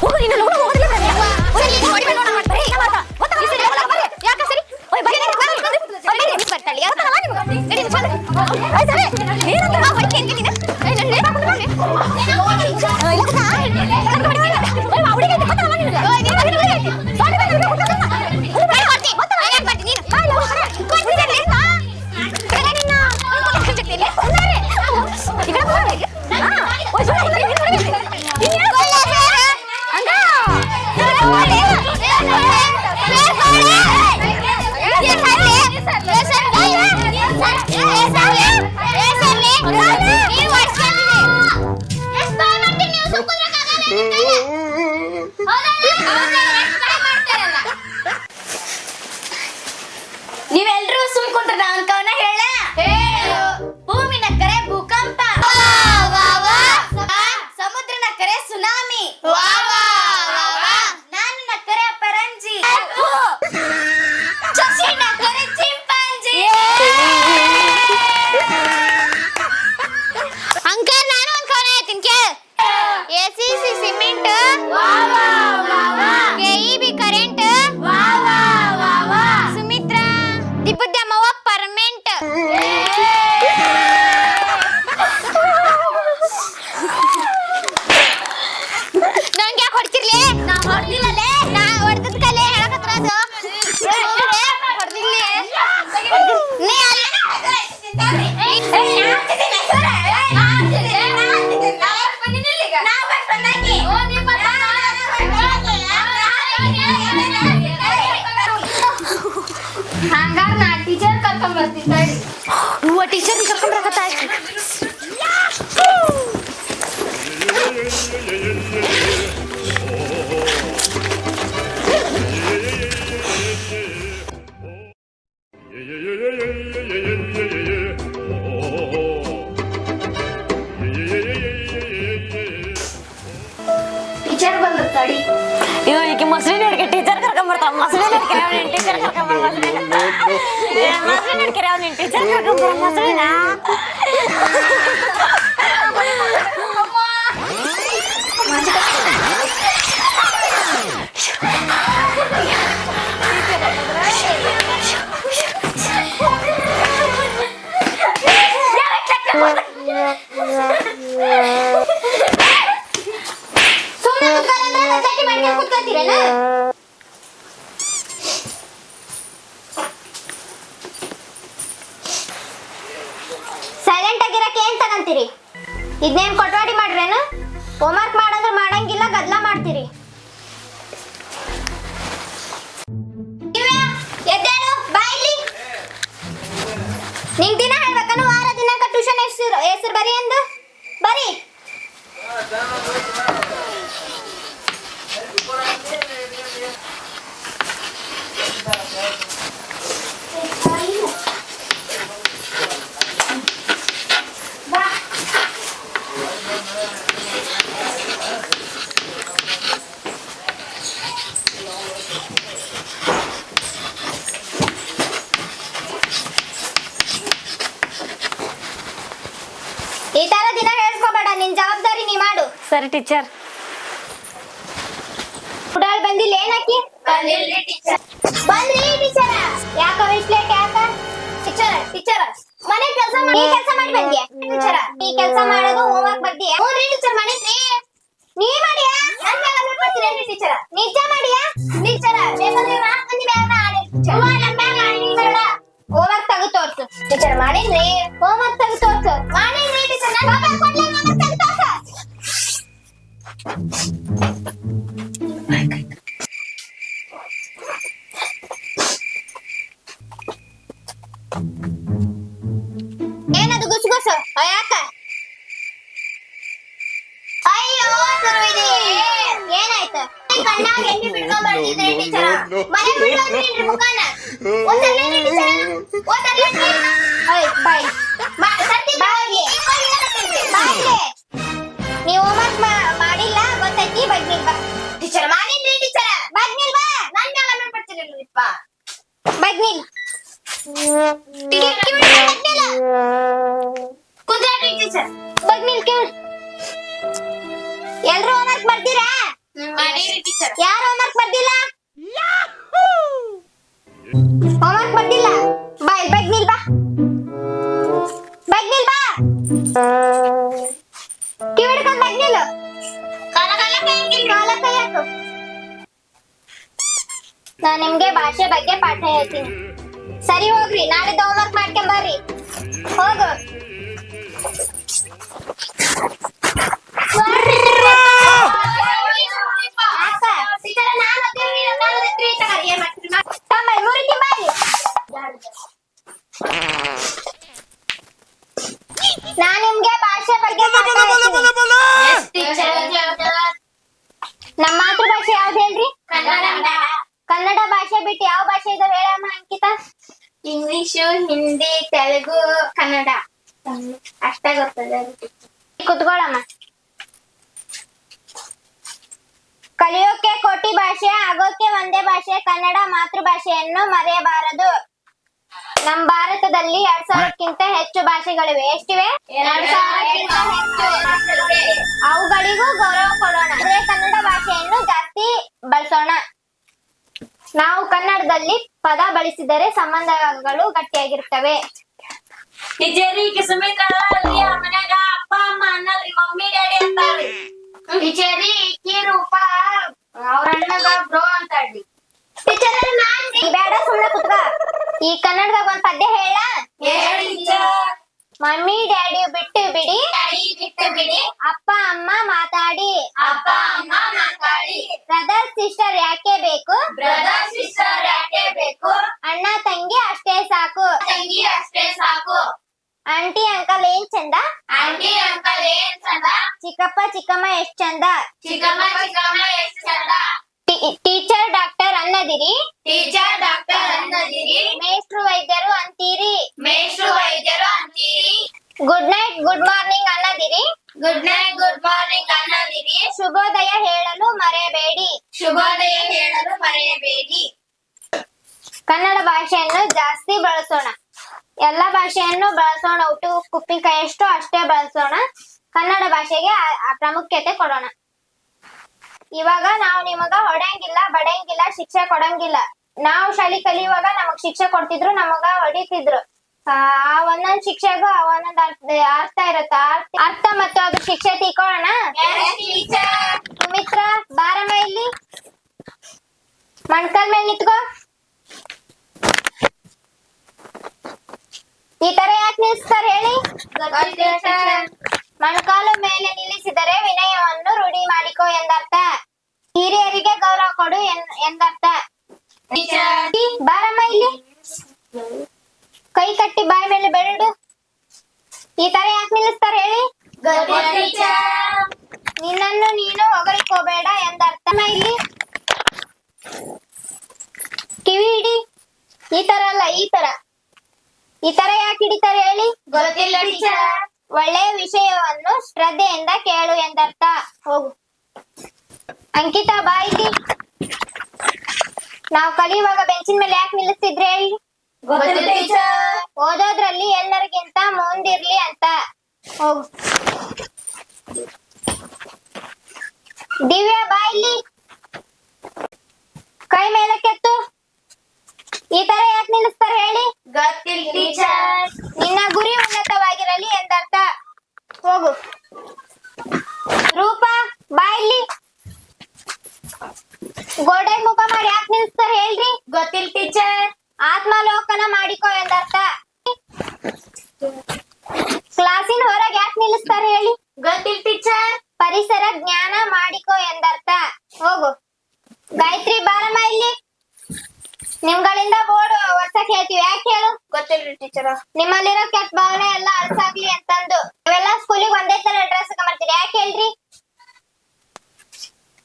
ಹೋಗು ನೀನು ಲೋಣ ಹೋಗೋದಿಲ್ಲ ಇಲ್ಲ ಹಂಗಾರ ನಾ ಟೀಚರ್ ಕರ್ಕೊಂಡ್ ಬರ್ತೀನಿ ಹೂವ ಟೀಚರ್ ಕರ್ಕೊಂಡ್ ಬರಕತ್ತ ಟೀಚರ್ மசன் இருக்கிறவன் நின்று ஜர்க்கா கம்பரம் மசனா ಆಗಿರಕ್ಕೆ ಇದನ್ನೇನು ಕೊಟ್ವಾಡಿ ಮಾಡ್ರೇನು? ಹೋಮ್ವರ್ಕ್ ಮಾಡಂದ್ರೆ ಮಾಡಂಗಿಲ್ಲ, ಗದ್ಲ ಮಾಡ್ತೀರಿ. ನಿಂಗೆ ದಿನ ಹೇಳ್ಬೇಕನ್ನು ವಾರ ದಿನಕ್ಕ ಟ್ಯೂಷನ್ ಹೆಸರು ಹೆಸರು ಬರೀ ಅಂದು ಬರಿ ಈ ತರ ದಿನ ಹೇಳ್ಸ್ಕೊಬೇಡ ನಿನ್ ಜವಾಬ್ದಾರಿ ನೀ ಮಾಡು ಸರಿ ಟೀಚರ್. ಉಡಾಳ್ ಬಂದಿಲ್ಲ ಏನಕ್ಕಿ ಬಂದ್ರಿ ಟೀಚರ. ಯಾಕ ಲೇಟ್ ಯಾಕ ಟೀಚರ ಟೀಚರ. ಮನೆ ಕೆಲಸ ಮಾಡಿ ಕೆಲಸ ಮಾಡಿ ಬಂದ್ಯ? ಟೀಚರ ಈ ಕೆಲಸ ಮಾಡೋದು ಹೋಮ್ವರ್ಕ್ ಬರ್ದಿ ಹ್ಞೂನ್ರಿ ಟೀಚರ್ ಮಾಡಿದ್ರಿ ನೀ ಮಾಡಿಯಾ? ನನ್ ಮೇಲೆ ಅನ್ಬಿಟ್ ಬರ್ತೀರೇನ್ರಿ ಟೀಚರ? ನಿಜ ಮಾಡಿಯಾ? ಟೀಚರ ಬೇಕಂದ್ರೆ ನಾಲ್ಕು ಮಂದಿ ಬ್ಯಾಗ್ ಆಡಿ. ಟೀಚರ ಹೋಮ್ವರ್ಕ್ ತೆಗೆದು ತೋರ್ಸು. ಟೀಚರ್ ಮಾಡಿದ್ರಿ? ಹೋಮ್ವರ್ಕ್ ತೆಗೆದು ತೋರ್ಸು. ಮಾಡಿದ್ರಿ ಟೀಚರ್ ನಾನು ಕೊಡ್ಲಿ ಏನದು ಗುಸ್ಗುಸು ಯಾಕ? ಅಯ್ಯೋ ಸುರುವಿದೆ ಏನಾಯ್ತು? ಕಣ್ಣಾಗ ಎಣ್ಣೆ ಬಿಡ್ಕೊಂಡ್ ಬರ್ತಿದ್ರಿ ಟೀಚರ್. ಮನೆ ಬಿಡೋದ್ರಿ ಮುಖಾನ? ಟೀಚರ ಓದಲ್ಲೇನ್ರಿ ಅಯ್ಯ ಬಾಯ್. ಕೇಳ ಎಲ್ರು ಹೋಮ್ವರ್ಕ್ ಬರ್ತೀರಾ ಯಾರು ಹೋಮ್ವರ್ಕ್ ಬರ್ದಿಲ್ಲ? ಹೋಮ್ವರ್ಕ್ ಬರ್ದಿಲ್ಲ? ನಾನ್ ನಿಮ್ಗೆ ಭಾಷೆ ಬಗ್ಗೆ ಪಾಠ ಹೇಳ್ತೀನಿ ಸರಿ ಹೋಗ್ರಿ ನಾಳೆ ಹೋಮ್ವರ್ಕ್ ಮಾಡ್ಕೊಂಡ್ ಬರ್ರಿ ಹೋಗು ಅಕ್ಕ, ಟೀಚರ್ ನಾನು ಓದ್ತೀನಿ, ನಾನು ಓದ್ತೀನಿ, ಟೀಚರ್ ಏನ್ ಮಾಡ್ತೀರಿ? ಮಾಡಿ. ತಮ್ಮ ಮುರಿತಿ ಬಾರಿ. ನಾನ್ ನಿಮ್ಗೆ ಭಾಷೆ ಬಗ್ಗೆ ಪಾಠ ಹೇಳ್ತೀನಿ. ನಮ್ಮ ಮಾತೃಭಾಷೆ ಯಾವ್ದು ಹೇಳ್ರಿ ಕನ್ನಡ. ಕನ್ನಡ ಭಾಷೆ ಬಿಟ್ಟು ಯಾವ ಭಾಷೆ ಇದಾವೆ ಹೇಳಮ್ಮ ಅಂಕಿತ. ಇಂಗ್ಲಿಷು ಹಿಂದಿ ತೆಲುಗು ಕನ್ನಡ ಅಷ್ಟೇ ಗೊತ್ತದೆ ಕುತ್ಕೊಳ್ಳಮ್ಮ. ಕಲಿಯೋಕೆ ಕೋಟಿ ಭಾಷೆ ಆಗೋಕೆ ಒಂದೇ ಭಾಷೆ ಕನ್ನಡ ಮಾತೃಭಾಷೆಯನ್ನು ಮರೆಯಬಾರದು. ನಮ್ಮ ಭಾರತದಲ್ಲಿ ಎರಡ್ ಸಾವಿರಕ್ಕಿಂತ ಹೆಚ್ಚು ಭಾಷೆಗಳಿವೆ. ಎಷ್ಟಿವೆ? ಎರಡ್ ಸಾವಿರಕ್ಕಿಂತ ಹೆಚ್ಚು ಅವುಗಳಿಗೂ ಗೌರವ ಕೊಡೋಣ. ಅಂದ್ರೆ ಕನ್ನಡ ಭಾಷೆಯನ್ನು ಜಾಸ್ತಿ ಬಳಸೋಣ. ನಾವು ಕನ್ನಡದಲ್ಲಿ ಪದ ಬಳಸಿದರೆ ಸಂಬಂಧಗಳು ಗಟ್ಟಿಯಾಗಿರ್ತವೆ. ಟೀಚರಿಗೆ ಸುಮಿತ್ರಾ ಅಲ್ಲಿ ಆ ಮನ್ಯಾಗ ಅಪ್ಪ ಅಮ್ಮ ಅನ್ನಲ್ರಿ ಮಮ್ಮಿ ಡ್ಯಾಡಿ ಅಂತಾಳ್ರಿ ಟೀಚರಿ ಈ ರೂಪ ಅವ್ರ ಅಣ್ಣಗ ಬ್ರೋ ಅಂತಾಳ್ರಿ ಟೀಚರ್ ನೀ ಬೇಡ ಸುಮ್ಮನೆ ಕುತ್ಕ. ಈ ಕನ್ನಡದಾಗ ಒಂದ್ ಪದ್ಯ ಹೇಳ. ಹೇಳಿ ಟೀಚರ್ ಮಮ್ಮಿ ಡ್ಯಾಡಿ ಬಿಟ್ಟು ಬಿಡಿ ಗಾಡಿ ಬಿಟ್ಟು ಬಿಡಿ ಅಪ್ಪ ಅಮ್ಮ ಮಾತಾಡಿ ಅಪ್ಪ ಅಮ್ಮ ಮಾತಾಡಿ ಬ್ರದರ್ ಸಿಸ್ಟರ್ ಯಾಕೆ ಬೇಕು ಬ್ರದರ್ ಸಿಸ್ಟರ್ ಯಾಕೆ ಬೇಕು ಅಣ್ಣ ತಂಗಿ ಅಷ್ಟೇ ಸಾಕು ತಂಗಿ ಅಷ್ಟೇ ಸಾಕು ಆಂಟಿ ಅಂಕಲ್ ಏನ್ ಚಂದ ಆಂಟಿ ಅಂಕಲ್ ಏನ್ ಚಂದ ಚಿಕ್ಕಪ್ಪ ಚಿಕ್ಕಮ್ಮ ಎಷ್ಟ್ ಚಂದ ಚಿಕ್ಕಮ್ಮ ಚಿಕ್ಕಮ್ಮ ಎಷ್ಟು ಚಂದ ಟೀಚರ್ ಡಾಕ್ಟರ್ ಅನ್ನದಿರಿ. ಟೀಚರ್ ಡಾಕ್ಟರ್ ಅನ್ನದಿರಿ. ಮೇಷ್ಟ್ರು ವೈದ್ಯರು ಅಂತೀರಿ. ಮೇಷ್ಟ್ರು ವೈದ್ಯರು ಅಂತೀರಿ. ಗುಡ್ ನೈಟ್ ಗುಡ್ ಮಾರ್ನಿಂಗ್ ಅನ್ನದಿರಿ. ಗುಡ್ ನೈಟ್ ಗುಡ್ ಮಾರ್ನಿಂಗ್ ಅನ್ನದಿರಿ. ಶುಭೋದಯ ಹೇಳಲು ಮರೆಯಬೇಡಿ. ಶುಭೋದಯ ಹೇಳಲು ಮರೆಯಬೇಡಿ. ಕನ್ನಡ ಭಾಷೆಯನ್ನು ಜಾಸ್ತಿ ಬಳಸೋಣ. ಎಲ್ಲ ಭಾಷೆಯನ್ನು ಬಳಸೋಣ. ಉಟು ಕುಪ್ಪಿಕಾಯಷ್ಟು ಎಷ್ಟು ಅಷ್ಟೇ ಬಳಸೋಣ. ಕನ್ನಡ ಭಾಷೆಗೆ ಪ್ರಾಮುಖ್ಯತೆ ಕೊಡೋಣ. ಇವಾಗ ನಾವು ನಿಮಗ ಹೊಡೆಯಂಗಿಲ್ಲ ಬಡಿಯಂಗಿಲ್ಲ ಶಿಕ್ಷೆ ಕೊಡಂಗಿಲ್ಲ. ನಾವು ಶಾಲಿ ಕಲಿಯುವಾಗ ನಮಗ್ ಶಿಕ್ಷೆ ಕೊಡ್ತಿದ್ರು ನಮಗ ಹೊಡಿತಿದ್ರು. ಆ ಒಂದೊಂದ್ ಶಿಕ್ಷೆಗೂ ಆ ಒಂದೊಂದ್ ಅರ್ಥ ಅರ್ಥ ಇರತ್ತ. ಅರ್ಥ- ಮತ್ತು ಅದ್ರ ಶಿಕ್ಷೆ ತೀಕೋಣ? ಸುಮಿತ್ರ ಬಾರಮ್ಮ ಇಲ್ಲಿ? ಮಣ್ಕಲ್ ಮೇಲೆ ನಿಂತ್ಕೋ. ಈ ತರ ಯಾಕೆ ನಿಲ್ಸ್ತಾರ ಹೇಳಿ? ಮೊಣಕಾಲು ಮೇಲೆ ನಿಲ್ಲಿಸಿದರೆ ವಿನಯವನ್ನು ರೂಢಿ ಮಾಡಿಕೊ ಎಂದರ್ಥ. ಹಿರಿಯರಿಗೆ ಗೌರವ ಕೊಡು ಎಂದರ್ಥ. ಬಾರಮ್ಮ ಇಲ್ಲಿ. ಕೈ ಕಟ್ಟಿ ಬಾಯಿ ಮೇಲೆ ಬೆರಡು. ಈ ತರ ಯಾಕೆ ನಿಲ್ಲಿಸ್ತಾರೆ ಹೇಳಿ. ನಿನ್ನನ್ನು ನೀನು ಹೊಗಳಿಕೋಬೇಡ ಎಂದರ್ಥ. ಇಲ್ಲಿ. ಕಿವಿ ಹಿಡಿ. ಈ ತರ ಅಲ್ಲ ಈ ತರ. ಈ ತರ ಯಾಕೆ ಹಿಡಿತಾರೆ ಹೇಳಿ. ಗೊತ್ತಿಲ್ಲ ಟೀಚರ್. ಒಳ್ಳೆಯ ವಿಷಯವನ್ನು ಶ್ರದ್ಧೆಯಿಂದ ಕೇಳು ಎಂದರ್ಥ. ಹೋಗು. ಅಂಕಿತಾ ಬಾಯಿ ನಾವು ಕಲಿಯುವಾಗ ಬೆಂಚಿನ ಮೇಲೆ ಯಾಕೆ ನಿಲ್ಲಿಸ್ತಿದ್ರೆ ಹೇಳಿ? ಓದೋದ್ರಲ್ಲಿ ಎಲ್ಲರಿಗಿಂತ ಮುಂದಿರ್ಲಿ ಅಂತ. ಹೋಗು. ದಿವ್ಯಾ ಬಾಯಿಲಿ ಕೈ ಮೇಲೆ ಕೆತ್ತು ಈ ತರ ಯಾಕೆ ನಿಲ್ಲಿಸ್ತಾರೆ ಹೇಳಿ? ಗೊತ್ತಿಲ್ಲ ಟೀಚರ್ ನಿನ್ನ ಗುರಿ ಉನ್ನತವಾಗಿರಲಿ ಎಂದರ್ಥ. ಹೋಗು. ರೂಪ ಬಾ ಇಲ್ಲಿ. ಗೋಡೆ ಮುಖ ಮಾಡಿ ಯಾಕೆ ನಿಲ್ಲಿಸ್ತಾರೆ ಹೇಳ್ರಿ? ಗೊತ್ತಿಲ್ಲ ಟೀಚರ್ ಆತ್ಮಾಲೋಕನ ಮಾಡಿಕೋ ಎಂದರ್ಥ. ಕ್ಲಾಸಿನ ಹೊರಗೆ ಯಾಕೆ ನಿಲ್ಲಿಸ್ತಾರೆ ಹೇಳಿ? ಗೊತ್ತಿಲ್ಲ ಟೀಚರ್ ಪರಿಸರ ಜ್ಞಾನ ಮಾಡಿಕೋ ಎಂದರ್ಥ. ಹೋಗು. ಗಾಯತ್ರಿ ಬಾರಮ್ಮ ಇಲ್ಲಿ. ನಿಮ್ಗಳಿಂದ ಬೋರ್ಡ್ ಹೇಳ್ತೀವಿ? ಯಾಕೆ ಹೇಳು? ಗೊತ್ತಿಲ್ರಿ ಟೀಚರ್ ನಿಮ್ಮಲ್ಲಿರೋ ಕೆಟ್ಟ ಭಾವನೆ ಎಲ್ಲ ಅಳ್ಸಾಗ್ಲಿ ಅಂತಂದು. ಇವೆಲ್ಲ ಸ್ಕೂಲಿಗೆ ಒಂದೇ ತರ ಡ್ರೆಸ್ ಮಾಡ್ತೀರಿ ಯಾಕೆ ಹೇಳ್ರಿ?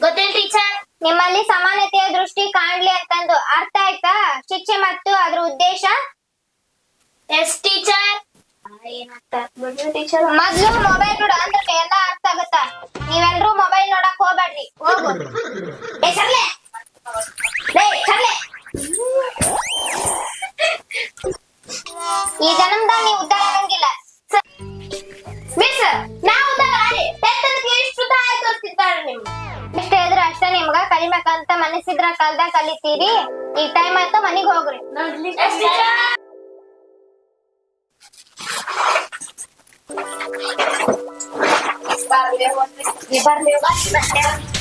ಗೊತ್ತಿಲ್ಲ ಟೀಚರ್ ನಿಮ್ಮಲ್ಲಿ ಸಮಾನತೆಯ ದೃಷ್ಟಿ ಕಾಣ್ಲಿ ಅಂತಂದು. ಅರ್ಥ ಆಯ್ತಾ? ಶಿಕ್ಷೆ ಮತ್ತು ಅದ್ರ ಉದ್ದೇಶ? ಎಸ್ ಟೀಚರ್ ಮೊದ್ಲು ಮೊಬೈಲ್ ನೋಡು ಅಂದ್ರೆ ಎಲ್ಲ ಅರ್ಥ ಆಗುತ್ತಾ? ಆಯ್ತು ಮನಿಗ್ ಹೋಗ್ರಿ ಎಸ್ ಟೀಚರ್ ಬರ್ಲಿ ಬರ್ಲಿ